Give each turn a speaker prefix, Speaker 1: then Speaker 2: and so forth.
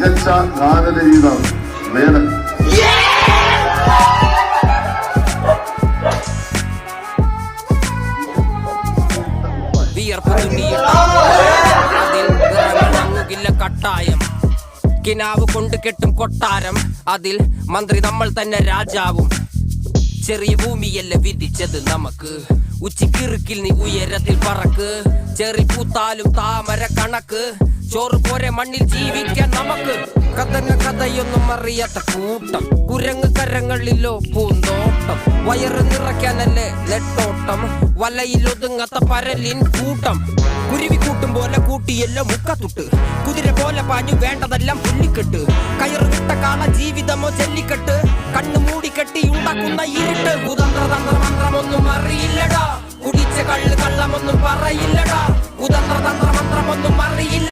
Speaker 1: മികച്ച
Speaker 2: അതിൽ ഇറങ്ങുകില്ല കട്ടായം. കിനാവ് കൊണ്ട് കെട്ടും കൊട്ടാരം. അതിൽ മന്ത്രി നമ്മൾ തന്നെ രാജാവും. ചെറിയ ഭൂമിയല്ല വിധിച്ചത് നമുക്ക്. ഉച്ചക്കിറുക്കിൽ നീ ഉയരത്തിൽ പറക്ക്. ചെറി പൂത്താലും താമര കണക്ക്. ചോറ് പോരെ മണ്ണിൽ ജീവിക്കാൻ നമുക്ക്. കഥങ്ങ കഥയൊന്നും അറിയാത്ത കൂട്ടം. കുരങ്ങ് കരങ്ങളിലോ പൂന്തോട്ടം. വയറ് നിറയ്ക്കാനല്ലേ നെട്ടോട്ടം. വലയിൽ ഒതുങ്ങാത്ത പരലിൻ കൂട്ടം. കുരുവി കൂട്ടും പോലെ കൂട്ടിയല്ലോ മുക്കത്തുട്ട്. കുതിര പോലെ പാഞ്ഞു വേണ്ടതെല്ലാം പുല്ലിക്കെട്ട്. കയറ് വിട്ട കാള ജീവിതമോ ചെല്ലിക്കെട്ട് കണ്ണു മൂടിക്കെട്ടി ഉണ്ടാക്കുന്ന ഇരുട്ട്. കുതന്ത്ര തന്ത്ര മന്ത്രമൊന്നും അറിയില്ലടാ. കുടിച്ച കള്ള് കള്ളമൊന്നും പറയില്ലടാ.